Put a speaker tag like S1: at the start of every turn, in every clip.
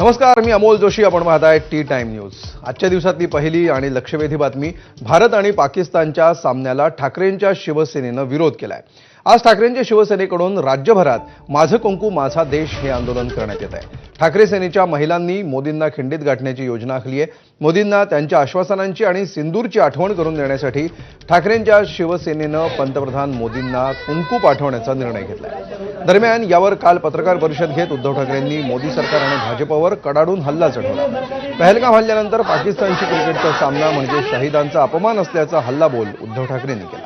S1: नमस्कार मी अमोल जोशी. आपण पाहताय टी टाइम न्यूज. आजच्या दिवसातली पहिली आणि लक्षवेधी बातमी भारत आणि पाकिस्तानच्या सामन्याला ठाकरेंच्या शिवसेनेनं विरोध केलाय. आज ठाकरेंच्या शिवसेनेकडून राज्यभरात माझं कुंकू माझा देश हे आंदोलन करण्यात येत आहे. ठाकरे सेनेच्या महिलांनी मोदींना खिंडीत गाठण्याची योजना आखली आहे. मोदींना त्यांच्या आश्वासनांची आणि सिंदूरची आठवण करून देण्यासाठी ठाकरेंच्या शिवसेनेनं पंतप्रधान मोदींना कुंकू पाठवण्याचा निर्णय घेतला दरम्यान यावर काल पत्रकार परिषद घेत उद्धव ठाकरेंनी मोदी सरकार आणि भाजपवर कडाडून हल्ला चढवला. पहलगाम हल्ल्यानंतर पाकिस्तानशी क्रिकेटचा सामना म्हणजे शहीदांचा अपमान असल्याचा हल्लाबोल उद्धव ठाकरेंनी केला.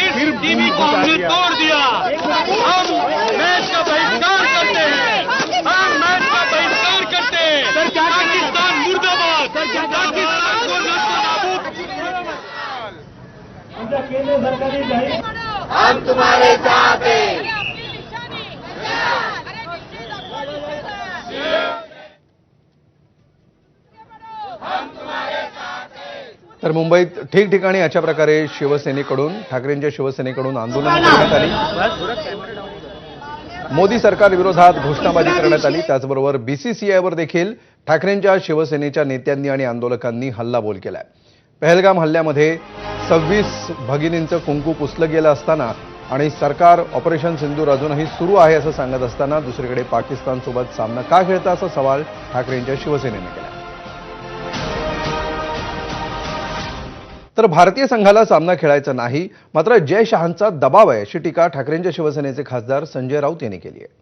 S2: इस टीवी को हमने तोड़ दिया। हम मैच का बहिष्कार करते हैं। हम मैच का बहिष्कार करते हैं। पाकिस्तान मुर्दाबाद। पाकिस्तान को
S3: केंद्र सरकारने
S4: हम तुम्हारे साथ
S1: तर मुंबईत ठिकठिकाणी अशा प्रकारे शिवसेनेकडून ठाकरेंच्या शिवसेनेकडून आंदोलन करण्यात आली. मोदी सरकार विरोधात घोषणाबाजी करण्यात आली. त्याचबरोबर बीसीसीआयवर देखील ठाकरेंच्या शिवसेनेच्या नेत्यांनी आणि आंदोलकांनी हल्लाबोल केलाय. पहलगाम हल्ल्यामध्ये सव्वीस भगिनींचं कुंकू पुसलं गेलं असताना आणि सरकार ऑपरेशन सिंदूर अजूनही सुरू आहे असं सांगत असताना दुसरीकडे पाकिस्तानसोबत सामना का खेळता असा सवाल ठाकरेंच्या शिवसेनेनं केला तर भारतीय संघाला सामना खेळायचा नाही मात्र जय शहांचा दबाव आहे अशी टीका ठाकरेंच्या शिवसेनेचे खासदार संजय राऊत यांनी केली आहे.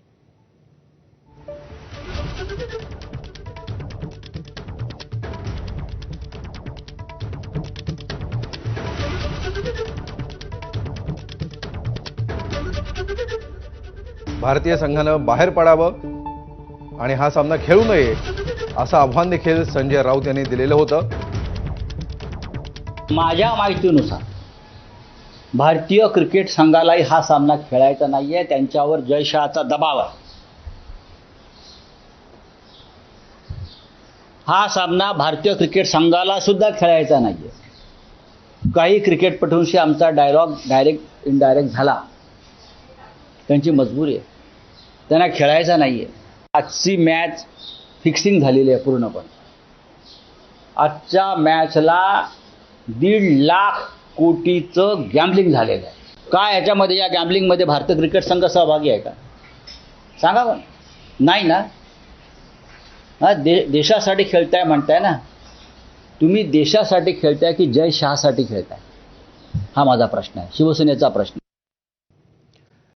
S1: भारतीय संघानं बाहेर पडावं आणि हा सामना खेळू नये असं आव्हान देखील संजय राऊत यांनी दिलेलं होतं.
S5: माझ्या माहितीनुसार भारतीय क्रिकेट संघालाही हा सामना खेळायचा नाहीये त्यांच्यावर जयशहाचा दबाव आहे. हा सामना भारतीय क्रिकेट संघाला सुद्धा खेळायचा नाहीये. काही क्रिकेटपटूंशी आमचा डायलॉग डायरेक्ट इनडायरेक्ट झाला. त्यांची मजबुरी आहे. त्यांना खेळायचा नाहीये. आजची मॅच फिक्सिंग झालेली आहे पूर्णपणे. आजच्या मॅचला दीड लाख कोटीचं गॅम्बलिंग झालेलं आहे. काय याच्यामध्ये या गॅम्बलिंगमध्ये भारतीय क्रिकेट संघ सहभागी आहे का? सांगा पण नाही ना? हा दे देशासाठी खेळताय म्हणताय ना? तुम्ही देशासाठी खेळताय की जय शहासाठी खेळताय? हा माझा प्रश्न आहे. शिवसेनेचा प्रश्न